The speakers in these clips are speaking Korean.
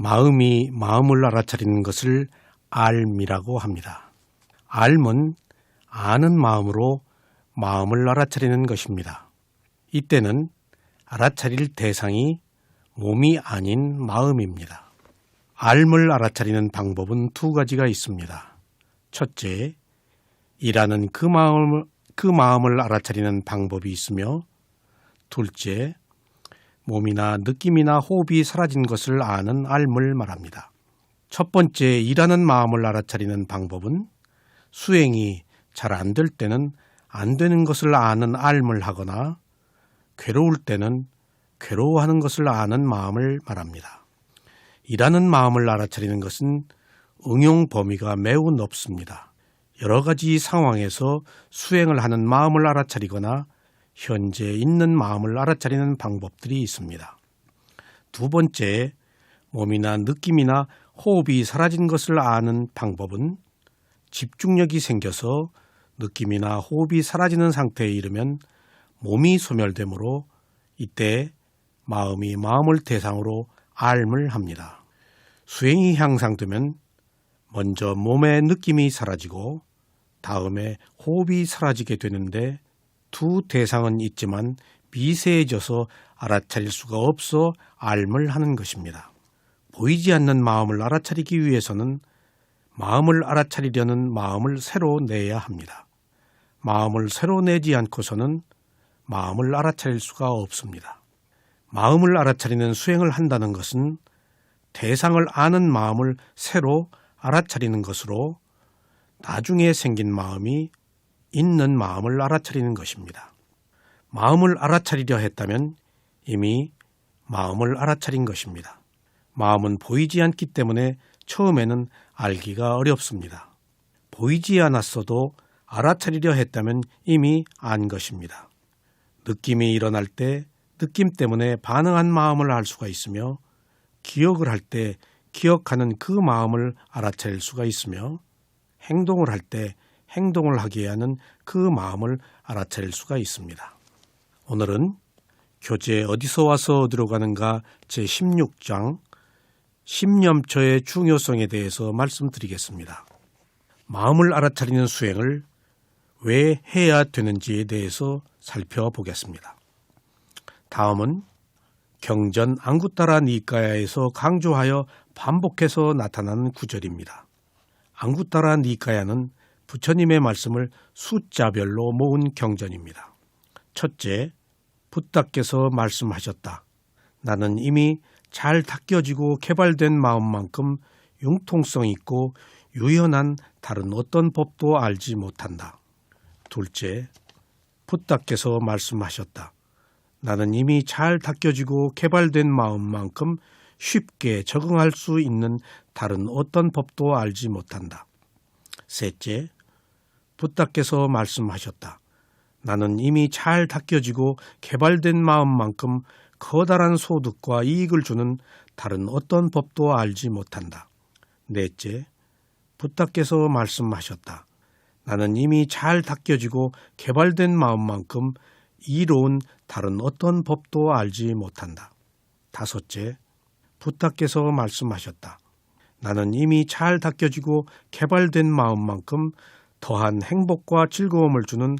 마음이 마음을 알아차리는 것을 알미라고 합니다. 알은 아는 마음으로 마음을 알아차리는 것입니다. 이때는 알아차릴 대상이 몸이 아닌 마음입니다. 알을 알아차리는 방법은 두 가지가 있습니다. 첫째, 이라는 그 마음을, 그 마음을 알아차리는 방법이 있으며, 둘째, 몸이나 느낌이나 호흡이 사라진 것을 아는 알을 말합니다. 첫 번째, 일하는 마음을 알아차리는 방법은 수행이 잘 안 될 때는 안 되는 것을 아는 알을 하거나 괴로울 때는 괴로워하는 것을 아는 마음을 말합니다. 일하는 마음을 알아차리는 것은 응용 범위가 매우 넓습니다. 여러 가지 상황에서 수행을 하는 마음을 알아차리거나 현재 있는 마음을 알아차리는 방법들이 있습니다. 두 번째, 몸이나 느낌이나 호흡이 사라진 것을 아는 방법은 집중력이 생겨서 느낌이나 호흡이 사라지는 상태에 이르면 몸이 소멸되므로 이때 마음이 마음을 대상으로 알을 합니다. 수행이 향상되면 먼저 몸의 느낌이 사라지고 다음에 호흡이 사라지게 되는데 두 대상은 있지만 미세해져서 알아차릴 수가 없어 알을 하는 것입니다. 보이지 않는 마음을 알아차리기 위해서는 마음을 알아차리려는 마음을 새로 내야 합니다. 마음을 새로 내지 않고서는 마음을 알아차릴 수가 없습니다. 마음을 알아차리는 수행을 한다는 것은 대상을 아는 마음을 새로 알아차리는 것으로 나중에 생긴 마음이 있는 마음을 알아차리는 것입니다. 마음을 알아차리려 했다면 이미 마음을 알아차린 것입니다. 마음은 보이지 않기 때문에 처음에는 알기가 어렵습니다. 보이지 않았어도 알아차리려 했다면 이미 안 것입니다. 느낌이 일어날 때 느낌 때문에 반응한 마음을 알 수가 있으며 기억을 할 때 기억하는 그 마음을 알아차릴 수가 있으며 행동을 할 때 행동을 하게 하는 그 마음을 알아차릴 수가 있습니다. 오늘은 교재 어디서 와서 어디로 가는가 제16장 심념처의 중요성에 대해서 말씀드리겠습니다. 마음을 알아차리는 수행을 왜 해야 되는지에 대해서 살펴보겠습니다. 다음은 경전 앙구따라 니까야에서 강조하여 반복해서 나타나는 구절입니다. 앙구따라 니까야는 부처님의 말씀을 숫자별로 모은 경전입니다. 첫째, 부따께서 말씀하셨다. 나는 이미 잘 닦여지고 개발된 마음만큼 융통성 있고 유연한 다른 어떤 법도 알지 못한다. 둘째, 부따께서 말씀하셨다. 나는 이미 잘 닦여지고 개발된 마음만큼 쉽게 적응할 수 있는 다른 어떤 법도 알지 못한다. 셋째, 부따께서 말씀하셨다. 나는 이미 잘 닦여지고 개발된 마음만큼 커다란 소득과 이익을 주는 다른 어떤 법도 알지 못한다. 넷째, 부따께서 말씀하셨다. 나는 이미 잘 닦여지고 개발된 마음만큼 이로운 다른 어떤 법도 알지 못한다. 다섯째, 부탁께서 말씀하셨다. 나는 이미 잘 닦여지고 개발된 마음만큼 더한 행복과 즐거움을 주는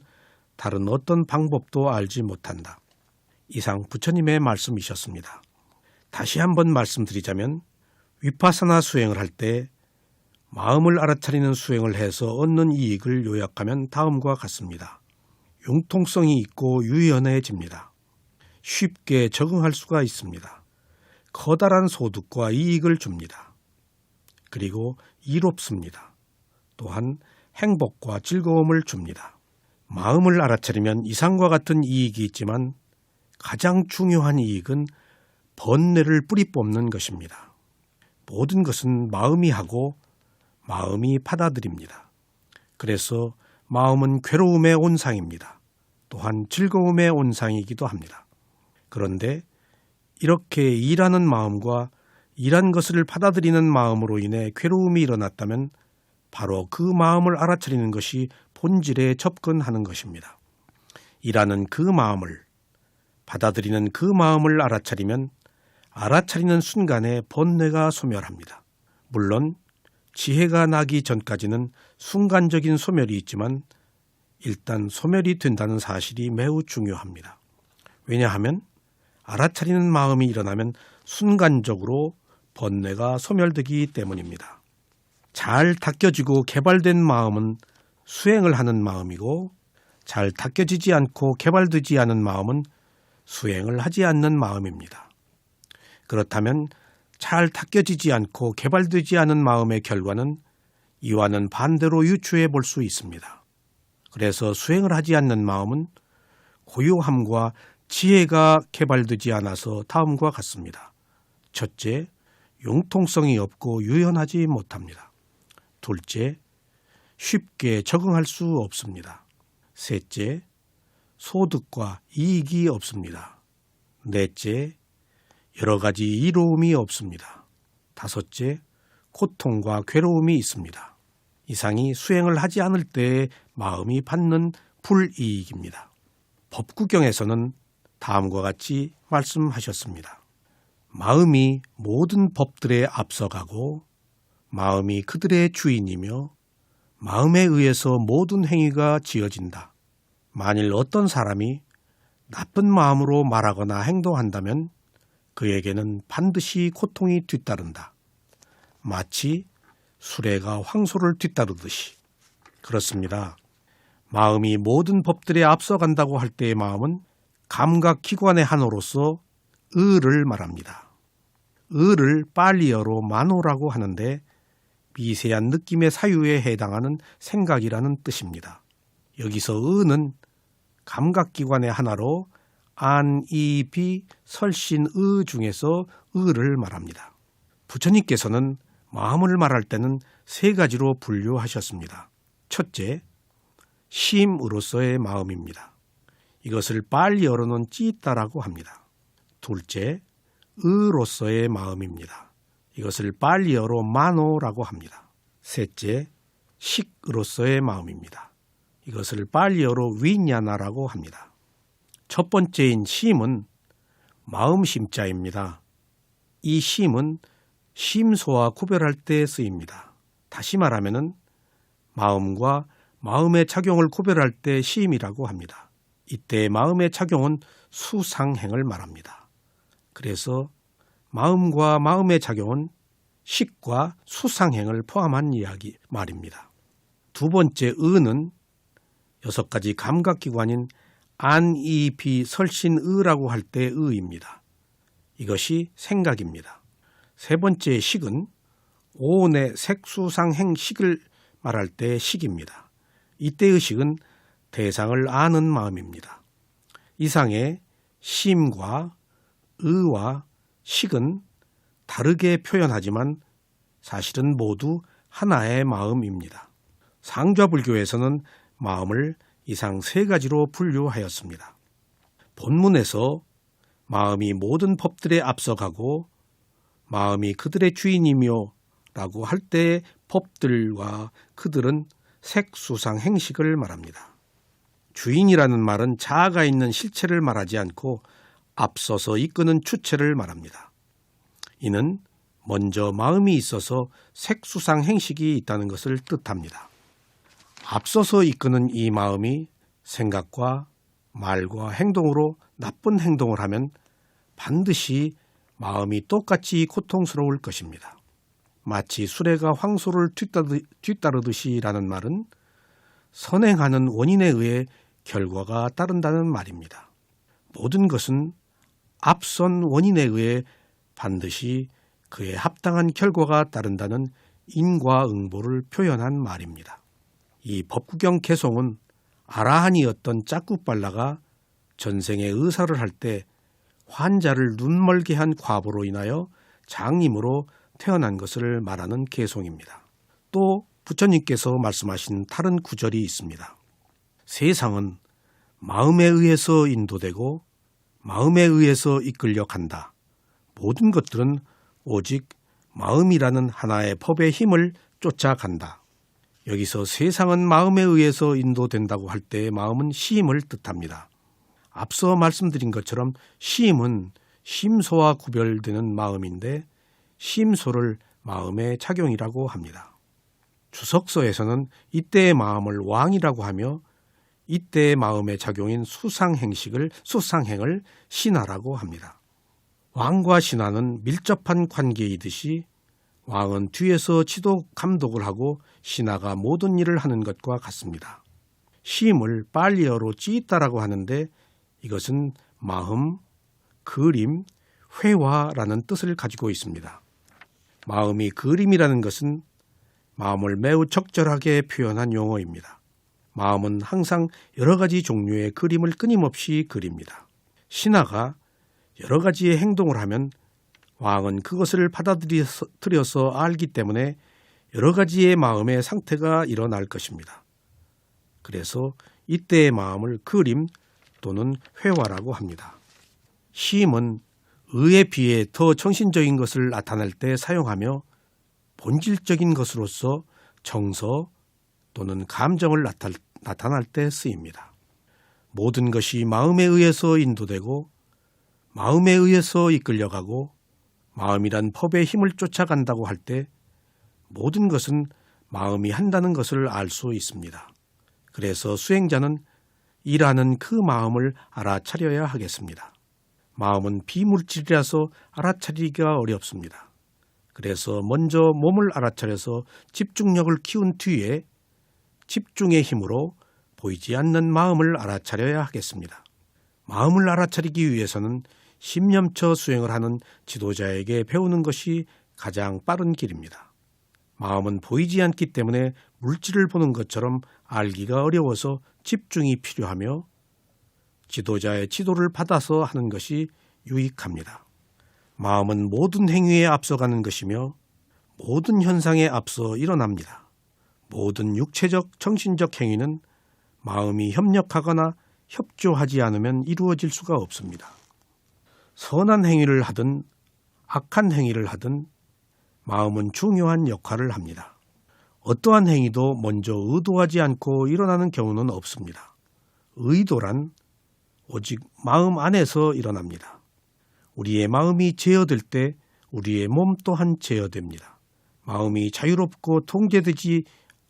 다른 어떤 방법도 알지 못한다. 이상 부처님의 말씀이셨습니다. 다시 한번 말씀드리자면 위파사나 수행을 할 때 마음을 알아차리는 수행을 해서 얻는 이익을 요약하면 다음과 같습니다. 융통성이 있고 유연해집니다. 쉽게 적응할 수가 있습니다. 커다란 소득과 이익을 줍니다. 그리고 이롭습니다. 또한 행복과 즐거움을 줍니다. 마음을 알아차리면 이상과 같은 이익이 있지만 가장 중요한 이익은 번뇌를 뿌리 뽑는 것입니다. 모든 것은 마음이 하고 마음이 받아들입니다. 그래서 마음은 괴로움의 온상입니다. 또한 즐거움의 온상이기도 합니다. 그런데 이렇게 일하는 마음과 일한 것을 받아들이는 마음으로 인해 괴로움이 일어났다면 바로 그 마음을 알아차리는 것이 본질에 접근하는 것입니다. 일하는 그 마음을 받아들이는 그 마음을 알아차리면 알아차리는 순간에 번뇌가 소멸합니다. 물론 지혜가 나기 전까지는 순간적인 소멸이 있지만 일단 소멸이 된다는 사실이 매우 중요합니다. 왜냐하면 알아차리는 마음이 일어나면 순간적으로 번뇌가 소멸되기 때문입니다. 잘 닦여지고 개발된 마음은 수행을 하는 마음이고 잘 닦여지지 않고 개발되지 않은 마음은 수행을 하지 않는 마음입니다. 그렇다면 잘 닦여지지 않고 개발되지 않은 마음의 결과는 이와는 반대로 유추해 볼 수 있습니다. 그래서 수행을 하지 않는 마음은 고요함과 지혜가 개발되지 않아서 다음과 같습니다. 첫째, 융통성이 없고 유연하지 못합니다. 둘째, 쉽게 적응할 수 없습니다. 셋째, 소득과 이익이 없습니다. 넷째, 여러 가지 이로움이 없습니다. 다섯째, 고통과 괴로움이 있습니다. 이상이 수행을 하지 않을 때의 마음이 받는 불이익입니다. 법구경에서는 다음과 같이 말씀하셨습니다. 마음이 모든 법들에 앞서가고 마음이 그들의 주인이며 마음에 의해서 모든 행위가 지어진다. 만일 어떤 사람이 나쁜 마음으로 말하거나 행동한다면 그에게는 반드시 고통이 뒤따른다. 마치 수레가 황소를 뒤따르듯이. 그렇습니다. 마음이 모든 법들에 앞서간다고 할 때의 마음은 감각기관의 하나로서 의를 말합니다. 의를 빨리어로 만호라고 하는데 미세한 느낌의 사유에 해당하는 생각이라는 뜻입니다. 여기서 의는 감각기관의 하나로 안, 이, 비, 설신, 의 중에서 의를 말합니다. 부처님께서는 마음을 말할 때는 세 가지로 분류하셨습니다. 첫째, 심으로서의 마음입니다. 이것을 빨리 열어놓은 찌따라고 합니다. 둘째, 의로서의 마음입니다. 이것을 빨리 열어 마노라고 합니다. 셋째, 식으로서의 마음입니다. 이것을 빨리 열어 위냐나라고 합니다. 첫 번째인 심은 마음 심자입니다. 이 심은 심소와 구별할 때 쓰입니다. 다시 말하면은 마음과 마음의 작용을 구별할 때 심이라고 합니다. 이때 마음의 작용은 수상행을 말합니다. 그래서 마음과 마음의 작용은 식과 수상행을 포함한 이야기 말입니다. 두 번째 의는 여섯 가지 감각기관인 안, 이, 비, 설신, 의라고 할 때 의입니다. 이것이 생각입니다. 세 번째 식은 오온의 색수상행식을 말할 때 식입니다. 이때의 식은 대상을 아는 마음입니다. 이상의 심과 의와 식은 다르게 표현하지만 사실은 모두 하나의 마음입니다. 상좌불교에서는 마음을 이상 세 가지로 분류하였습니다. 본문에서 마음이 모든 법들에 앞서가고 마음이 그들의 주인이며 라고 할 때의 법들과 그들은 색수상 행식을 말합니다. 주인이라는 말은 자아가 있는 실체를 말하지 않고 앞서서 이끄는 주체를 말합니다. 이는 먼저 마음이 있어서 색수상 행식이 있다는 것을 뜻합니다. 앞서서 이끄는 이 마음이 생각과 말과 행동으로 나쁜 행동을 하면 반드시 마음이 똑같이 고통스러울 것입니다. 마치 수레가 황소를 뒤따르듯이라는 말은 선행하는 원인에 의해 결과가 따른다는 말입니다. 모든 것은 앞선 원인에 의해 반드시 그에 합당한 결과가 따른다는 인과응보를 표현한 말입니다. 이 법구경 개송은 아라한이었던 짝꿍발라가 전생에 의사를 할 때 환자를 눈멀게 한 과보로 인하여 장님으로 태어난 것을 말하는 개송입니다. 또 부처님께서 말씀하신 다른 구절이 있습니다. 세상은 마음에 의해서 인도되고 마음에 의해서 이끌려 간다. 모든 것들은 오직 마음이라는 하나의 법의 힘을 쫓아간다. 여기서 세상은 마음에 의해서 인도된다고 할때 마음은 시임을 뜻합니다. 앞서 말씀드린 것처럼 시임은 심소와 구별되는 마음인데 심소를 마음의 작용이라고 합니다. 주석서에서는 이때의 마음을 왕이라고 하며 이때의 마음의 작용인 수상행식을 수상행을 신하라고 합니다. 왕과 신하는 밀접한 관계이듯이 왕은 뒤에서 지도 감독을 하고 신하가 모든 일을 하는 것과 같습니다. 심을 빨리어로 찌있다라고 하는데 이것은 마음, 그림, 회화라는 뜻을 가지고 있습니다. 마음이 그림이라는 것은 마음을 매우 적절하게 표현한 용어입니다. 마음은 항상 여러 가지 종류의 그림을 끊임없이 그립니다. 신하가 여러 가지의 행동을 하면 왕은 그것을 받아들여서 알기 때문에 여러 가지의 마음의 상태가 일어날 것입니다. 그래서 이때의 마음을 그림 또는 회화라고 합니다. 시임은 의에 비해 더 정신적인 것을 나타낼 때 사용하며 본질적인 것으로서 정서 또는 감정을 나타, 나타날 때 쓰입니다. 모든 것이 마음에 의해서 인도되고 마음에 의해서 이끌려가고 마음이란 법의 힘을 쫓아간다고 할 때 모든 것은 마음이 한다는 것을 알 수 있습니다. 그래서 수행자는 일하는 그 마음을 알아차려야 하겠습니다. 마음은 비물질이라서 알아차리기가 어렵습니다. 그래서 먼저 몸을 알아차려서 집중력을 키운 뒤에 집중의 힘으로 보이지 않는 마음을 알아차려야 하겠습니다. 마음을 알아차리기 위해서는 심념처 수행을 하는 지도자에게 배우는 것이 가장 빠른 길입니다. 마음은 보이지 않기 때문에 물질을 보는 것처럼 알기가 어려워서 집중이 필요하며 지도자의 지도를 받아서 하는 것이 유익합니다. 마음은 모든 행위에 앞서가는 것이며 모든 현상에 앞서 일어납니다. 모든 육체적, 정신적 행위는 마음이 협력하거나 협조하지 않으면 이루어질 수가 없습니다. 선한 행위를 하든 악한 행위를 하든 마음은 중요한 역할을 합니다. 어떠한 행위도 먼저 의도하지 않고 일어나는 경우는 없습니다. 의도란 오직 마음 안에서 일어납니다. 우리의 마음이 제어될 때 우리의 몸 또한 제어됩니다. 마음이 자유롭고 통제되지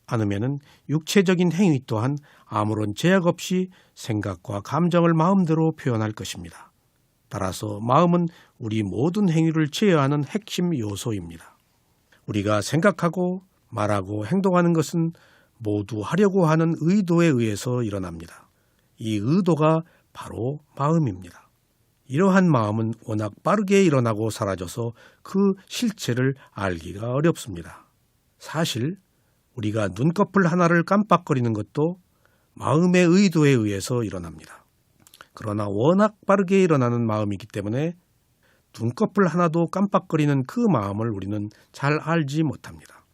않으면 육체적인 행위 또한 아무런 제약 없이 생각과 감정을 마음대로 표현할 것입니다. 따라서 마음은 우리 모든 행위를 제어하는 핵심 요소입니다. 우리가 생각하고 말하고 행동하는 것은 모두 하려고 하는 의도에 의해서 일어납니다. 이 의도가 바로 마음입니다. 이러한 마음은 워낙 빠르게 일어나고 사라져서 그 실체를 알기가 어렵습니다. 사실 우리가 눈꺼풀 하나를 깜빡거리는 것도 마음의 의도에 의해서 일어납니다. 그러나 워낙 빠르게 일어나는 마음이기 때문에 눈꺼풀 하나도 깜빡거리는 그 마음을 우리는 잘 알지 못합니다.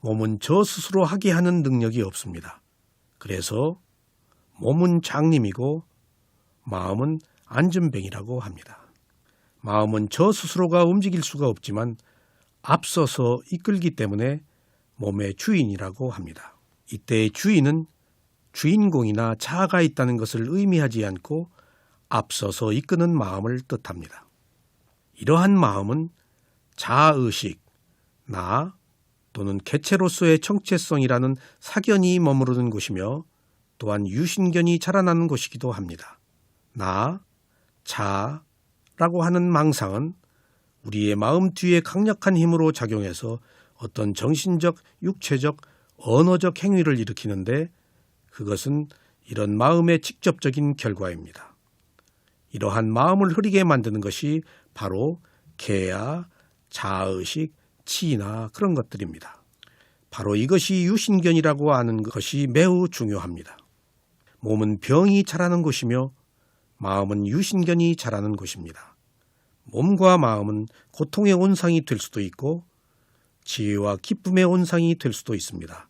몸은 저 스스로 하게 하는 능력이 없습니다. 그래서 몸은 장님이고 마음은 안전뱅이라고 합니다. 마음은 저 스스로가 움직일 수가 없지만 앞서서 이끌기 때문에 몸의 주인이라고 합니다. 이때의 주인은 주인공이나 자아가 있다는 것을 의미하지 않고 앞서서 이끄는 마음을 뜻합니다. 이러한 마음은 자아의식, 나 또는 개체로서의 정체성이라는 사견이 머무르는 곳이며 또한 유신견이 자라나는 곳이기도 합니다. 나, 자라고 하는 망상은 우리의 마음 뒤에 강력한 힘으로 작용해서 어떤 정신적, 육체적, 언어적 행위를 일으키는데 그것은 이런 마음의 직접적인 결과입니다. 이러한 마음을 흐리게 만드는 것이 바로 개야, 자의식, 치나 그런 것들입니다. 바로 이것이 유신견이라고 하는 것이 매우 중요합니다. 몸은 병이 자라는 곳이며 마음은 유신견이 자라는 곳입니다. 몸과 마음은 고통의 온상이 될 수도 있고 지혜와 기쁨의 온상이 될 수도 있습니다.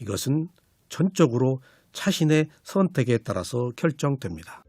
이것은 전적으로 자신의 선택에 따라서 결정됩니다.